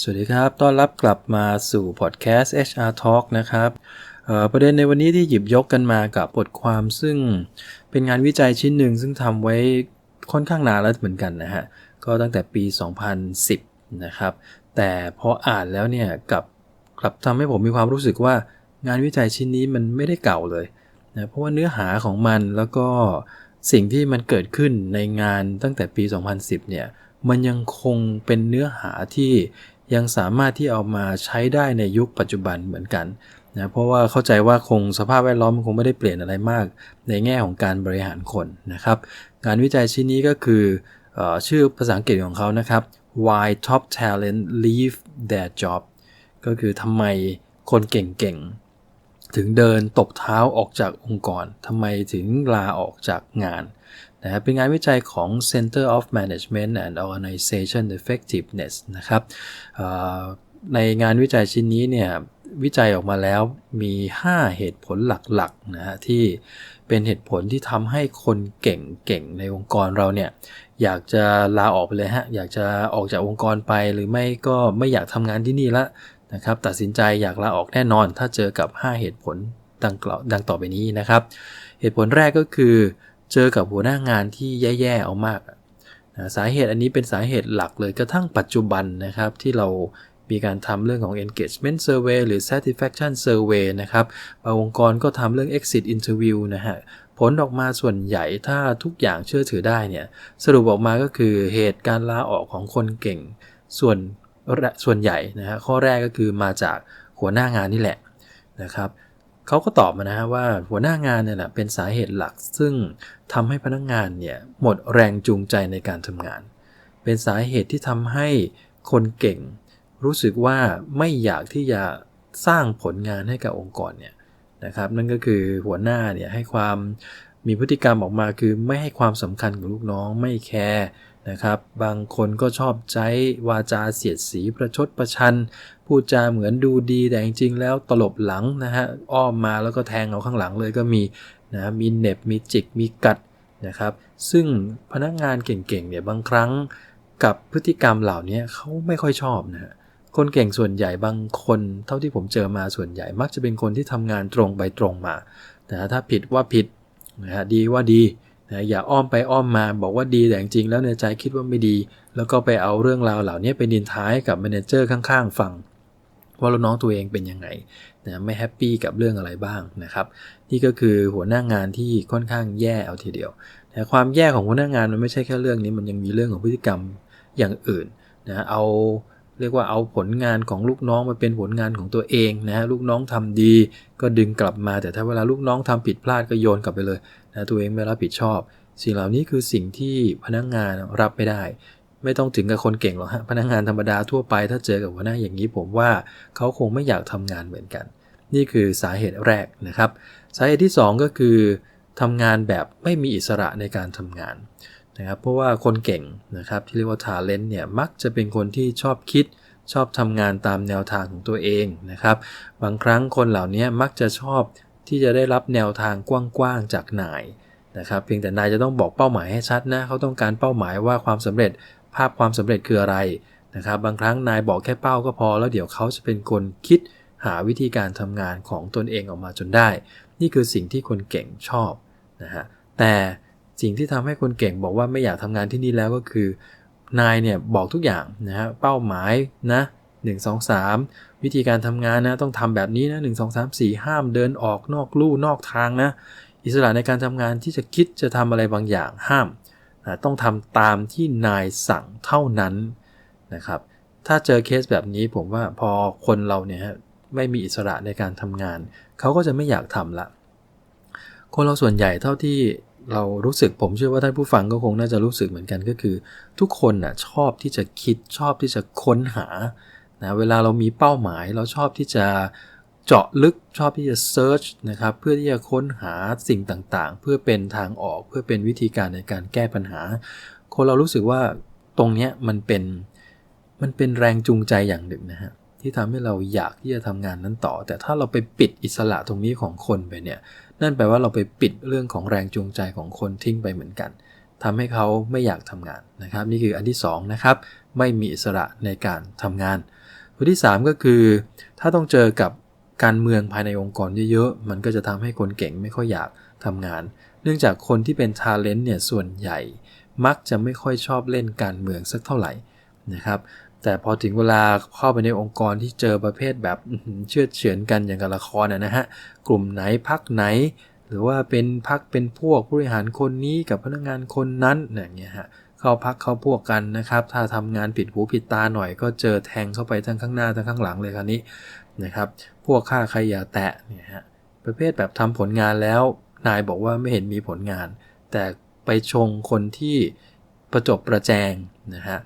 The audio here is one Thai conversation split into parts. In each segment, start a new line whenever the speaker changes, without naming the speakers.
สวัสดีครับ ต้อนรับกลับมาสู่พอดแคสต์ HR Talk นะครับประเด็นในวันนี้ที่หยิบยกกันมากับบทความซึ่งเป็นงานวิจัยชิ้นหนึ่งซึ่งทำไว้ค่อนข้างนานแล้วเหมือนกันนะฮะ ก็ตั้งแต่ปี 2010 นะครับ แต่พออ่านแล้วเนี่ยกับกลับทำให้ผมมีความรู้สึกว่างานวิจัยชิ้นนี้มันไม่ได้เก่าเลยนะเพราะว่าเนื้อหาของมันแล้วก็สิ่งที่มันเกิดขึ้นในงานตั้งแต่ปี 2010 เนี่ยมันยังคงเป็นเนื้อหาที่ ยังสามารถที่เอามาใช้ได้ในยุคปัจจุบันเหมือนกันนะเพราะว่าเข้าใจว่าคงสภาพแวดล้อมมันคงไม่ได้เปลี่ยนอะไรมาก ในแง่ของการบริหารคนนะครับ งานวิจัยชิ้นนี้ก็คืออชื่อภาษาอังกฤษของเขานะครับ why top talent leave their job ก็คือทำไมคนเก่งๆ ถึงเดินตบเท้าออกจากองค์กรทำไมถึงลาออกจากงานนะครเป็นงานวิจัยของ Center of Management and Organization Effectiveness นะครับในงานวิจัยชิ้นนี้เนี่ยวิจัยออกมาแล้วมี 5 เหตุผลหลักๆนะฮะที่เป็นเหตุผลที่ทำให้คนเก่งๆในองค์กรเราเนี่ยอยากจะลาออกไปเลยฮะอยากจะออกจากองค์กรไปหรือไม่ก็ไม่อยากทำงานที่นี่ละ นะครับตัดสินใจอยากลาออกแน่นอน ถ้าเจอกับ 5 เหตุผลดังกล่าวดังต่อไปนี้นะครับ เหตุผลแรกก็คือ เจอกับหัวหน้างานที่แย่ๆเอามากนะสาเหตุอันนี้เป็นสาเหตุหลักเลยกระทั่งปัจจุบันนะครับที่เรามีการทำเรื่องของ engagement survey หรือ satisfaction survey นะครับบางองค์กรก็ทำเรื่อง exit interview นะฮะ ผลออกมาส่วนใหญ่ถ้าทุกอย่างเชื่อถือได้เนี่ย สรุปออกมาก็คือเหตุการลาออกของคนเก่ง ส่วน ส่วนใหญ่นะฮะข้อแรกก็คือมาจากหัวหน้างานนี่แหละนะครับเขาก็ตอบมานะฮะว่าหัวหน้างานเนี่ยแหละเป็นสาเหตุหลัก ซึ่งทำให้พนักงงานเนี่ยหมดแรงจูงใจในการทำงาน เป็นสาเหตุที่ทำให้คนเก่ง รู้สึกว่าไม่อยากที่จะสร้างผลงานให้กับองค์กรเนี่ยนะครับนั่นก็คือหัวหน้าเนี่ยให้ความมีพฤติกรรมออกมาคือไม่ให้ความสำคัญกับลูกน้อง ไม่แคร์ นะครับ บางคนก็ชอบใช้วาจาเสียดสีประชดประชัน พูดจาเหมือนดูดีแต่จริงๆแล้วตลบหลังนะฮะอ้อมมาแล้วก็แทงเอาข้างหลังเลยก็มีนะมีเน็บมีจิกมีกัดนะครับ ซึ่งพนักงานเก่งๆเนี่ยบางครั้งกับพฤติกรรมเหล่านี้เขาไม่ค่อยชอบนะฮะคนเก่งส่วนใหญ่บางคนเท่าที่ผมเจอมาส่วนใหญ่มักจะเป็นคนที่ทำงานตรงไปตรงมาแต่ถ้าผิดว่าผิดนะฮะดีว่าดี นะอย่าอ้อมไปอ้อมมาบอกว่าดีแต่จริงแล้วในใจคิดว่าไม่ดี แล้วก็ไปเอาเรื่องราวเหล่านี้ไปดินท้ายกับแมเนเจอร์ข้างๆฟังว่าลูกน้องตัวเองเป็นยังไงนะไม่แฮปปี้กับเรื่องอะไรบ้างนะครับนี่ก็คือหัวหน้างานที่ค่อนข้างแย่เอาทีเดียว แต่ความแย่ของหัวหน้างานมันไม่ใช่แค่เรื่องนี้มันยังมีเรื่องของพฤติกรรมอย่างอื่นนะเอา เรียกว่าเอาผลงานของลูกน้องมาเป็นผลงานของตัวเองนะฮะลูกน้องทำดี ก็ดึงกลับมาแต่ถ้าเวลาลูกน้องทำผิดพลาดก็โยนกลับไปเลยนะตัวเองไม่รับผิดชอบ สิ่งเหล่านี้คือสิ่งที่พนักงงานรับไม่ได้ ไม่ต้องถึงกับคนเก่งหรอกฮะพนักงงานธรรมดาทั่วไปถ้าเจอกับหัวหน้าอย่างนี้ผมว่าเขาคงไม่อยากทำงานเหมือนกัน นี่คือสาเหตุแรกนะครับ สาเหตุที่ 2 ก็คือทำงานแบบไม่มีอิสระในการทำงาน นะครับเพราะว่าคนเก่งนะครับที่เรียกว่า talent เนี่ยมักจะเป็นคนที่ชอบคิดชอบทำงานตามแนวทางของตัวเองนะครับบางครั้งคนเหล่านี้มักจะชอบที่จะได้รับแนวทางกว้างๆจากนายนะครับเพียงแต่นายจะต้องบอกเป้าหมายให้ชัดนะเขาต้องการเป้าหมายว่าความสำเร็จภาพความสำเร็จคืออะไรนะครับบางครั้งนายบอกแค่เป้าก็พอ แล้วเดี๋ยวเขาจะเป็นคนคิดหาวิธีการทำงานของตนเองออกมาจนได้ นี่คือสิ่งที่คนเก่งชอบนะฮะแต่ สิ่งที่ทำให้คนเก่งบอกว่าไม่อยากทำงานที่นี่แล้วก็คือนายเนี่ยบอกทุกอย่างนะฮะเป้าหมายนะ1 2 3 วิธีการทำงานนะต้องทำแบบนี้นะ1 2 3 4 ห้ามเดินออกนอกลู่นอกทางนะ อิสระในการทำงานที่จะคิดจะทำอะไรบางอย่างห้ามนะต้องทำตามที่นายสั่งเท่านั้นนะครับ ถ้าเจอเคสแบบนี้ผมว่าพอคนเราเนี่ยไม่มีอิสระในการทำงาน เขาก็จะไม่อยากทำละ คนเราส่วนใหญ่เท่าที่ เรารู้สึกผมเชื่อว่าท่านผู้ฟังก็คงน่าจะรู้สึกเหมือนกันก็คือ ทุกคนนะ่ะชอบที่จะคิดชอบที่จะค้นหานะเวลาเรามีเป้าหมาย เราชอบที่จะเจาะลึกชอบที่จะเซิร์ชนะครับเพื่อที่จะค้นหาสิ่งต่างๆ เพื่อเป็นทางออกเพื่อเป็นวิธีการในการแก้ปัญหา คนเรารู้สึกว่าตรงเนี้ยมันเป็นมันเป็นแรงจูงใจอย่างหนึ่งนะฮะที่ทำให้เราอยากที่จะทำงานนั้นต่อ แต่ถ้าเราไปปิดอิสระตรงนี้ของคนไปเนี่ย นั่นแปลว่าเราไปปิดเรื่องของแรงจูงใจของคนทิ้งไปเหมือนกันทำให้เขาไม่อยากทำงานนะครับ นี่คืออันที่2นะครับไม่มีอิสระในการทำงานตัวที่ 3 ก็คือ ถ้าต้องเจอกับการเมืองภายในองค์กรเยอะๆ มันก็จะทำให้คนเก่งไม่ค่อยอยากทำงาน เนื่องจากคนที่เป็นทาเลนต์เนี่ยส่วนใหญ่ มักจะไม่ค่อยชอบเล่นการเมืองสักเท่าไหร่นะครับ แต่พอถึงเวลาเข้าไปในองค์กรที่เจอประเภทแบบเชื่อเฉือนกันอย่างกับละครนะฮะกลุ่มไหนพักไหน หรือว่าเป็นพักเป็นพวกผู้บริหารคนนี้กับพนักงานคนนั้นอย่างเงี้ยฮะเข้าพักเข้าพวกกันนะครับ ถ้าทำงานผิดหูผิดตาหน่อยก็เจอแทงเข้าไปทั้งข้างหน้าทั้งข้างหลังเลยคราวนี้นะครับ พวกค่าใครอย่าแตะเนี่ยฮะประเภทแบบทำผลงานแล้ว นายบอกว่าไม่เห็นมีผลงาน แต่ไปชงคนที่ประจบประแจงนะฮะ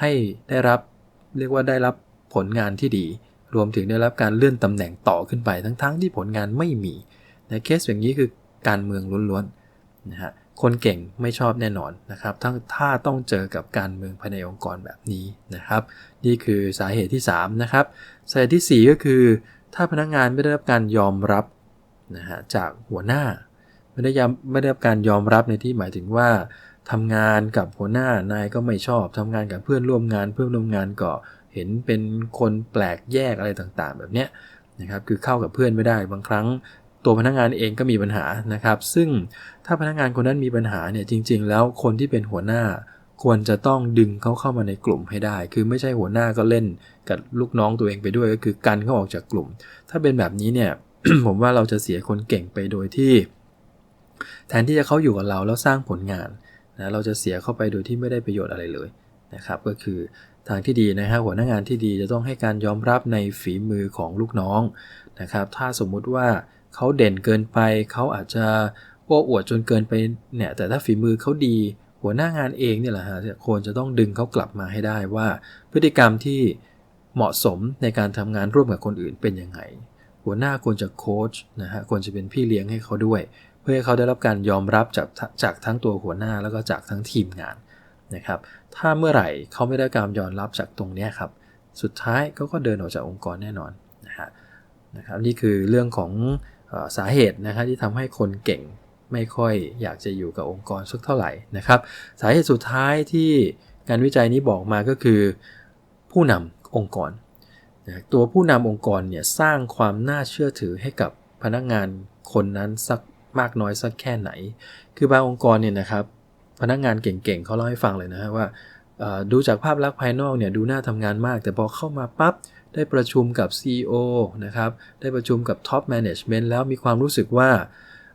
ให้ได้รับ เรียกว่าได้รับผลงานที่ดี รวมถึงได้รับการเลื่อนตำแหน่งต่อขึ้นไปทั้งๆทที่ผลงานไม่มีในเคสอย่างนี้คือการเมืองล้วนๆนะฮะคนเก่งไม่ชอบแน่นอนนะครับทั้งถ้าต้องเจอกับการเมืองภายในองค์กรแบบนี้นะครับ นี่คือสาเหตุที่3นะครับสาเหตุที่ 4 ก็คือ ถ้าพนักงานไม่ได้รับการยอมรับนะฮะจากหัวหน้า ไม่ได้ยอมไม่ได้รับการยอมรับในที่หมายถึงว่า ทำงานกับหัวหน้านายก็ไม่ชอบทำงานกับเพื่อนร่วมงานเพื่อนร่วมงานก็เห็นเป็นคนแปลกแยกอะไรต่างๆ แบบเนี้ยนะครับคือเข้ากับเพื่อนไม่ได้บางครั้งตัวพนักงานเองก็มีปัญหานะครับ ซึ่งถ้าพนักงานคนนั้นมีปัญหาเนี่ยจริง ๆ แล้วคนที่เป็นหัวหน้าควรจะต้องดึงเขาเข้ามาในกลุ่มให้ได้ คือไม่ใช่หัวหน้าก็เล่นกับลูกน้องตัวเองไปด้วยก็คือกันเขาออกจากกลุ่ม ถ้าเป็นแบบนี้เนี่ยผมว่าเราจะเสียคนเก่งไปโดยที่ แทนที่จะเขาอยู่กับเราแล้วสร้างผลงาน นะเราจะเสียเข้าไปโดยที่ไม่ได้ประโยชน์อะไรเลยนะครับ ก็คือทางที่ดีนะฮะหัวหน้างานที่ดีจะต้องให้การยอมรับในฝีมือของลูกน้องนะครับ ถ้าสมมุติว่าเขาเด่นเกินไปเขาอาจจะโอ้อวดจนเกินไปเนี่ยแต่ถ้าฝีมือเขาดีหัวหน้างานเองเนี่ยแหละฮะควรจะต้องดึงเขากลับมาให้ได้ว่า พฤติกรรมที่เหมาะสมในการทำงานร่วมกับคนอื่นเป็นยังไง หัวหน้าควรจะโค้ชนะฮะควรจะเป็นพี่เลี้ยงให้เขาด้วย เพื่อให้เขาได้รับการยอมรับจากจากทั้งตัวหัวหน้าแล้วก็จากทั้งทีมงานนะครับ ถ้าเมื่อไหร่เขาไม่ได้การยอมรับจากตรงนี้ครับ สุดท้ายเขาก็เดินออกจากองค์กรแน่นอนนะฮะนะครับนี่คือเรื่องของสาเหตุนะครับที่ทำให้คนเก่งไม่ค่อยอยากจะอยู่กับองค์กรสักเท่าไหร่นะครับ สาเหตุสุดท้ายที่งานวิจัยนี้บอกมาก็คือ ผู้นำองค์กรนะตัวผู้นำองค์กรเนี่ยสร้างความน่าเชื่อถือให้กับพนักงานคนนั้นสัก มากน้อยสักแค่ไหน คือบางองค์กรเนี่ยนะครับ พนักงานเก่งๆเขาเล่าให้ฟังเลยนะฮะว่าดูจากภาพลักษณ์ภายนอกเนี่ยดูน่าทำงานมาก แต่พอเข้ามาปับ๊บได้ประชุมกับ CEO นะครับ ได้ประชุมกับ Top Management แล้วมีความรู้สึกว่า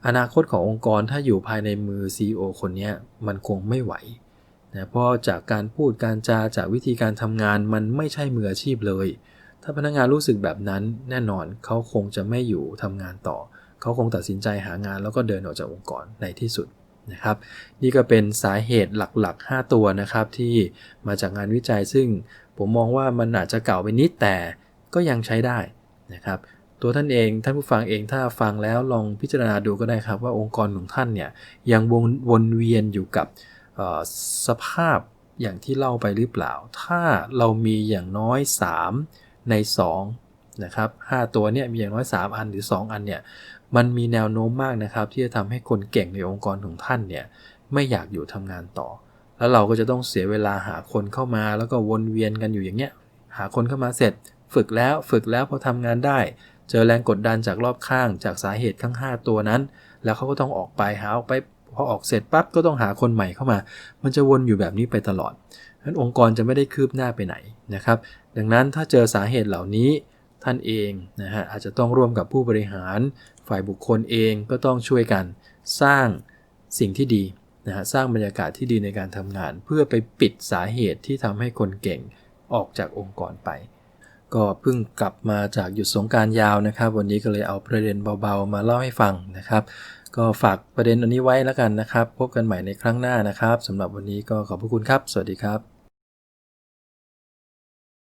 อนาคตขององค์กรถ้าอยู่ภายในมือ CEO คนนี้มันคงไม่ไหวนะเพราะจากการพูดการจาจากวิธีการทำงานมันไม่ใช่มืออาชีพเลย ถ้าพนักงานรู้สึกแบบนั้นแน่นอนเขาคงจะไม่อยู่ทำงานต่อ เขาคงตัดสินใจหางานแล้วก็เดินออกจากองค์กรในที่สุดนะครับ นี่ก็เป็นสาเหตุหลักๆ 5 ตัวนะครับที่มาจากงานวิจัยซึ่งผมมองว่ามันอาจจะเก่าไปนิดแต่ก็ยังใช้ได้นะครับตัวท่านเองท่านผู้ฟังเองถ้าฟังแล้วลองพิจารณาดูก็ได้ครับว่าองค์กรของท่านเนี่ยยังวนวนเวียนอยู่กับสภาพอย่างที่เล่าไปหรือเปล่า ถ้าเรามีอย่างน้อย 3 ใน2นะครับ5ตัวเนี่ยมีอย่างน้อย 3 อันหรือ 2 อันเนี่ย มันมีแนวโน้มมากนะครับ ที่จะทำให้คนเก่งในองค์กรของท่านเนี่ยไม่อยากอยู่ทำงานต่อ แล้วเราก็จะต้องเสียเวลาหาคนเข้ามา แล้วก็วนเวียนกันอยู่อย่างเงี้ยหาคนเข้ามาเสร็จ ฝึกแล้วฝึกแล้วพอทำงานได้ เจอแรงกดดันจากรอบข้างจากสาเหตุข้าง 5 ตัวนั้น แล้วเขาก็ต้องออกไปหาออกไปพอออกเสร็จปั๊บก็ต้องหาคนใหม่เข้ามา มันจะวนอยู่แบบนี้ไปตลอดนั้นองค์กรจะไม่ได้คืบหน้าไปไหนนะครับ ดังนั้นถ้าเจอสาเหตุเหล่านี้ท่านเองนะฮะอาจจะต้องร่วมกับผู้บริหาร ฝ่ายบุคคลเองก็ต้องช่วยกันสร้างสิ่งที่ดีนะฮะสร้างบรรยากาศที่ดีในการทำงาน เพื่อไปปิดสาเหตุที่ทำให้คนเก่งออกจากองค์กรไป ก็เพิ่งกลับมาจากหยุดสงการยาวนะครับ วันนี้ก็เลยเอาประเด็นเบาๆ มาเล่าให้ฟังนะครับ ก็ฝากประเด็นอันนี้ไว้แล้วกันนะครับ พบกันใหม่ในครั้งหน้านะครับสำหรับวันนี้ก็ขอบพระคุณครับ สวัสดีครับ